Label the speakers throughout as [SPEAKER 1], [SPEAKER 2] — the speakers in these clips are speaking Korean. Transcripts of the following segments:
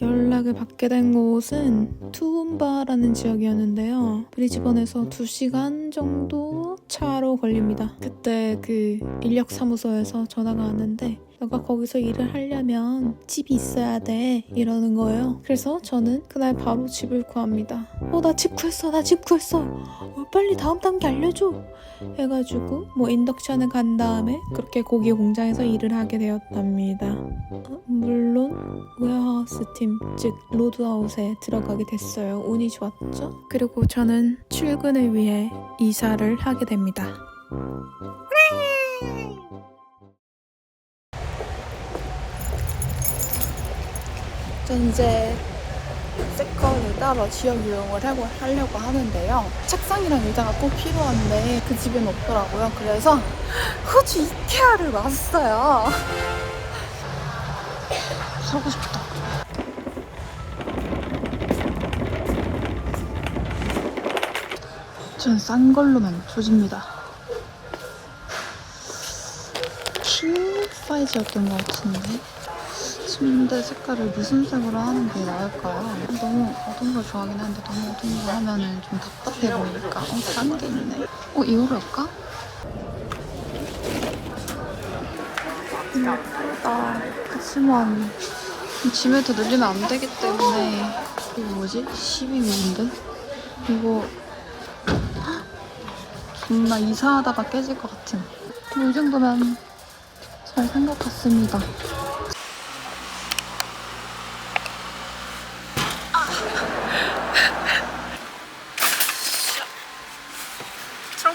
[SPEAKER 1] 연락을 받게 된 곳은 투움바라는 지역이었는데요. 브리즈번에서 2시간 정도 차로 걸립니다. 그때 그 인력 사무소에서 전화가 왔는데 너가 거기서 일을 하려면 집이 있어야 돼 이러는 거예요. 그래서 저는 그날 바로 집을 구합니다. 어 나 집 구했어 나 집 구했어 어, 빨리 다음 단계 알려줘 해가지고 뭐 인덕션을 간 다음에 그렇게 고기 공장에서 일을 하게 되었답니다. 어, 물론 웨어하우스 팀, 즉 로드아웃에 들어가게 됐어요. 운이 좋았죠? 그리고 저는 출근을 위해 이사를 하게 됩니다. 전 이제 세컨을 따로 지역 이용을 하고, 하려고 하는데요. 책상이랑 의자가 꼭 필요한데 그 집엔 없더라고요. 그래서 호주 이케아를 왔어요. 사고 싶다. 전 싼 걸로만 조집니다. 킹 사이즈였던 것 같은데 침대 색깔을 무슨 색으로 하는 게 나을까요? 너무 어두운 걸 좋아하긴 하는데 너무 어두운 거 하면은 좀 답답해 보이니까 어, 다른 게 있네. 어, 이거로 할까? 예쁘다. 그치만 짐을 더 늘리면 안 되기 때문에 이거 뭐지? 12mm인데? 이거 존나 이사하다가 깨질 것 같은 뭐 이 정도면 잘 같습니다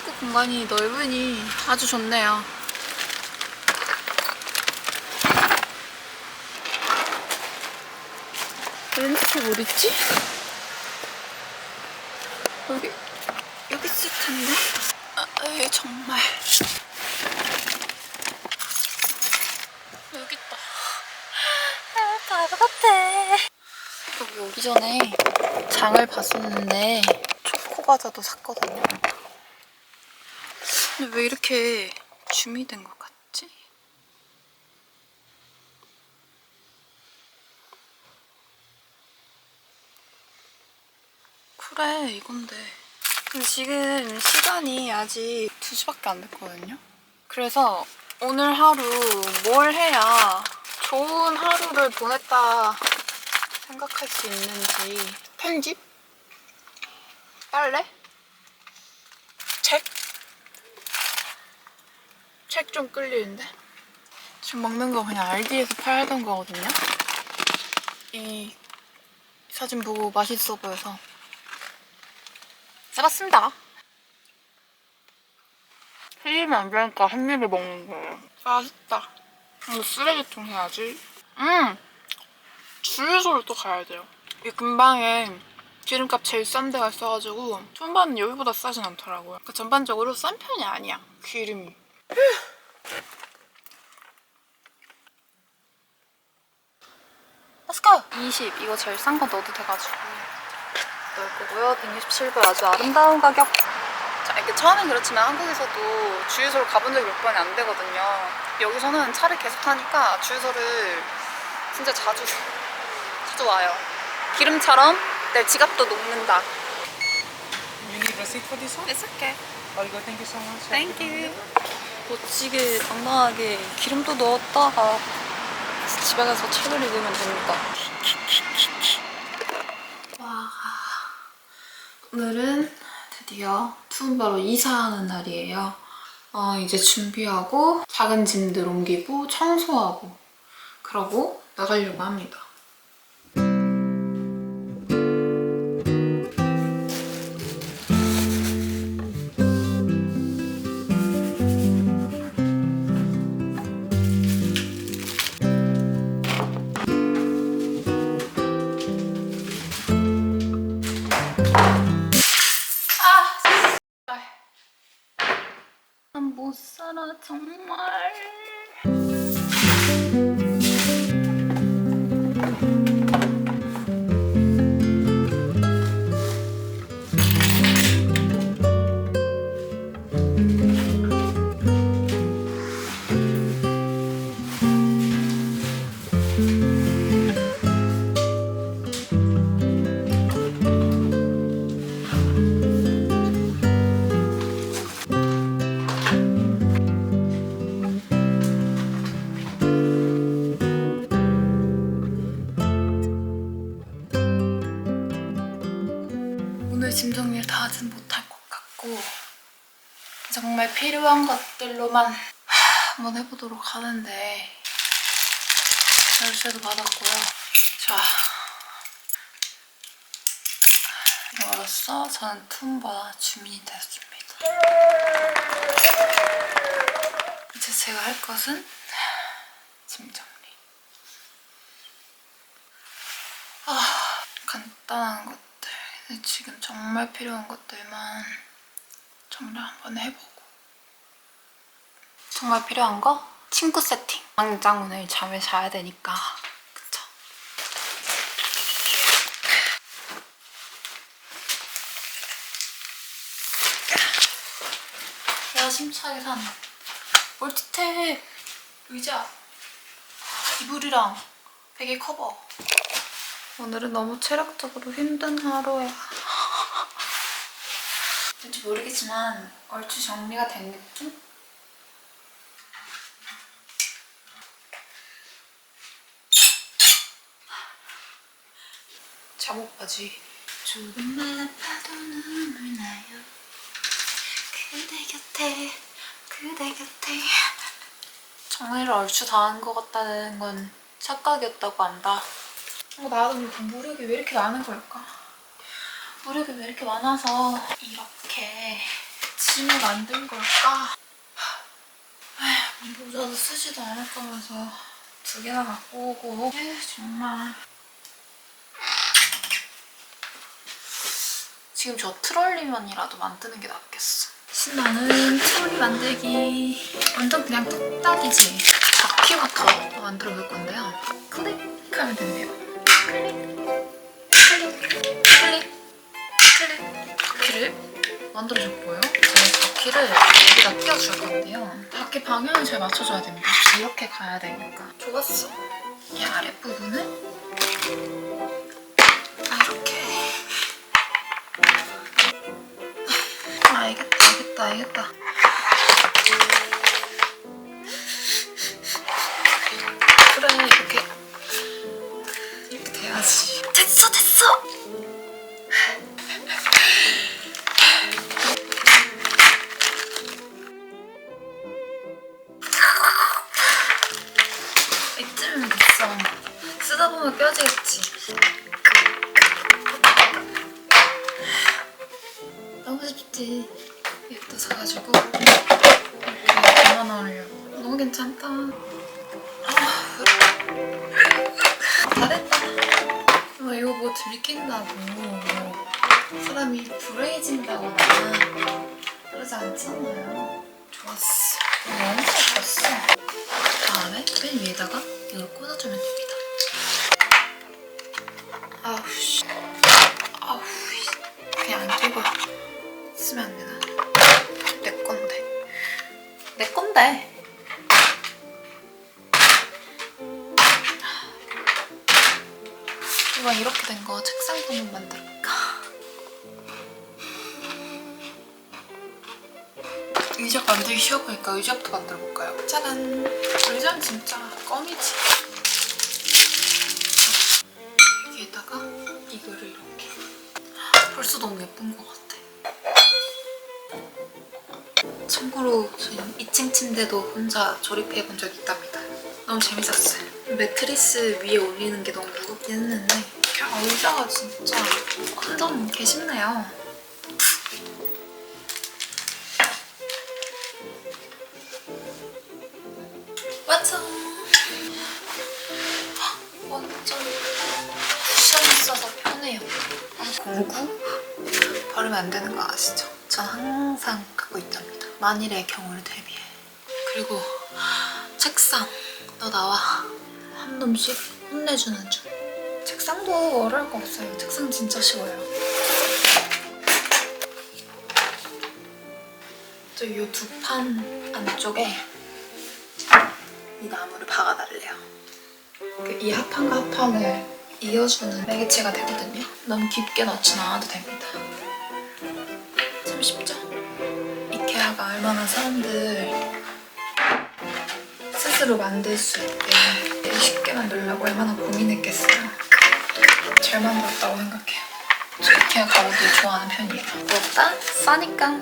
[SPEAKER 1] 트렁크 공간이 넓으니 아주 좋네요. 렌즈책 어딨지? 여기 여기 있을 텐데. 아, 에이, 정말. 여기 있다. 아, 바보 같아. 여기 오기 전에 장을 봤었는데 초코 과자도 샀거든요 근데 왜 이렇게 줌이 된 것 같지? 그래 이건데 근데 지금 시간이 아직 2시밖에 안 됐거든요 그래서 오늘 하루 뭘 해야 좋은 하루를 보냈다 생각할 수 있는지 편집? 빨래? 책? 책 좀 끌리는데? 지금 먹는 거 그냥 알디에서 팔던 거거든요 이 사진 보고 맛있어 보여서 해봤습니다. 흘리면 안 되니까 한 입에 먹는 거예요. 맛있다. 이거 쓰레기통 해야지. 음! 주유소를 또 가야 돼요. 이 근방에 기름값 제일 싼 데가 있어가지고 촌반은 여기보다 싸진 않더라고요. 그러니까 전반적으로 싼 편이 아니야. 기름이. Let's go! 20. 이거 제일 싼 거 넣어도 돼가지고. 넣을 거고요. 167불 아주 아름다운 가격. 자, 이렇게 처음엔 그렇지만 한국에서도 주유소를 가본 적이 몇 번이 안 되거든요. 여기서는 차를 계속 타니까 주유소를 진짜 자주, 자주 와요. 기름처럼 내 지갑도 녹는다.
[SPEAKER 2] You need receipt for this one?
[SPEAKER 1] It's okay.
[SPEAKER 2] Very good, thank you so much.
[SPEAKER 1] Thank you. 멋지게 당당하게 기름도 넣었다가 집에 가서 책을 읽으면 됩니다. 와, 오늘은 드디어 투움바로 이사하는 날이에요. 어, 이제 준비하고 작은 짐들 옮기고 청소하고 그러고 나가려고 합니다. 从 짐 정리를 다 하진 못할 것 같고 정말 필요한 것들로만 한번 해보도록 하는데 열쇠도 받았고요. 자, 이거로써 저는 툰바 주민이 되었습니다. 이제 제가 할 것은 근데 지금 정말 필요한 것들만 정리 한번 해보고. 정말 필요한 거? 친구 세팅. 당장 오늘 잠을 자야 되니까. 그쵸? 내가 심차게 산 멀티탭 의자 이불이랑 베개 커버 오늘은 너무 체력적으로 힘든 하루야. 왠지 모르겠지만 얼추 정리가 된 느낌? 잠옷 바지. 조금만 아파도 눈물 나요. 그대 곁에 그대 곁에. 정리를 얼추 다 한 것 같다는 건 착각이었다고 한다 어, 나도 무력이 왜 이렇게 많은 걸까? 무력이 왜 이렇게 많아서 이렇게 짐을 만든 걸까? 에휴, 모자도 쓰지도 않을 거면서 두 개나 갖고 오고 에휴, 정말 지금 저 트롤리만이라도 만드는 게 낫겠어. 신나는 트롤리 만들기. 완전 그냥 뚝딱이지. 바퀴부터 만들어 볼 건데요. 클릭하면 된대요. 클릭, 클릭, 클릭, 클릭. 만들어줬고요. 저는 바퀴를 여기다 끼워줄 건데요. 바퀴 방향을 잘 맞춰줘야 됩니다. 이렇게 가야 되니까. 좋았어. 이 아랫부분을 아, 이렇게 아, 알겠다, 알겠다, 알겠다. 이쯤은 됐어. 쓰다 보면 껴지겠지. 너무 쉽지. 이것도 사가지고 이렇게 담아놓으려고. 너무 괜찮다. 아, 다 됐다. 뭐 이거 뭐 들킨다고 뭐 사람이 불행해진다거나 그러지 않잖아요. 좋았어. 너무 예뻤어. 다음에 맨 위에다가 이걸 꽂아주면 됩니다. 아우 씨. 아우 씨. 그냥 안 들고 쓰면 안 되나? 내 건데. 내 건데. 이건 이렇게 된 거 책상 부분 만들어볼까? 의자 만들기 쉬워 보니까 의자부터 만들어 볼까요? 짜란! 의자는 진짜 껌이지. 여기에다가 이거를 이렇게. 벌써 너무 예쁜 것 같아. 참고로 저는 2층 침대도 혼자 조립해 본 적이 있답니다. 너무 재밌었어요. 매트리스 위에 올리는 게 너무 무겁긴 했는데 그냥 의자가 진짜 완전 개쉽네요. 완성! 완전 쿠션 있어서 편해요. 공구? 버리면 안 되는 거 아시죠? 전 항상 갖고 있답니다. 만일의 경우를 대비해. 그리고 책상 너 나와 한 놈씩 혼내주는 중. 책상도 어려울 거 없어요. 책상 진짜 쉬워요. 저 이 두 판 안쪽에 이 나무를 박아달래요. 이 합판과 합판을 이어주는 매개체가 되거든요. 너무 깊게 넣진 않아도 됩니다. 참 쉽죠? 이케아가 얼마나 사람들 스스로 만들 수 있게 쉽게 만들려고 얼마나 고민했겠어요. 잘 만들었다고 생각해요. 저 이케아 가구들 좋아하는 편이에요. 부럽다? 싸니까.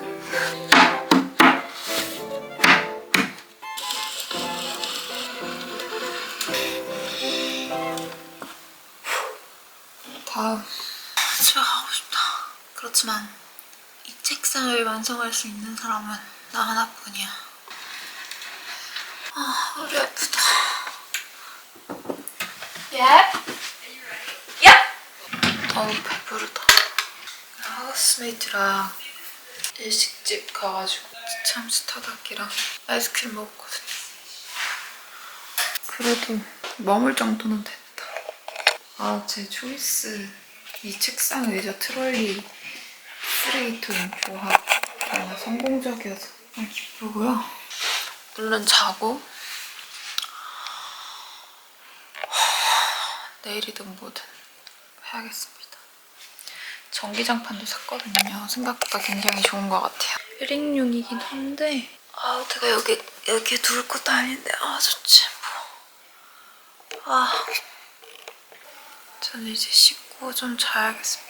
[SPEAKER 1] 집에 가고 싶다. 그렇지만 이 책상을 완성할 수 있는 사람은 나 하나뿐이야. 아, 허리 아프다. Yep. Yep. 너무 배부르다. 하우스메이트랑 일식집 가가지고 참치 타닥기랑 아이스크림 먹었거든요. 그래도 머물 정도는 됐다. 아, 제 초이스 이 책상 의자 트롤리 쓰레기통 조합 정말 성공적이어서 너무 기쁘고요. 얼른 자고 내일이든 뭐든 해야겠습니다. 전기장판도 샀거든요. 생각보다 굉장히 좋은 것 같아요. 1인용이긴 한데 아, 제가 여기 여기 둘 것도 아닌데 아 좋지 뭐. 아, 저는 이제 씻 고 좀 자야겠습니다.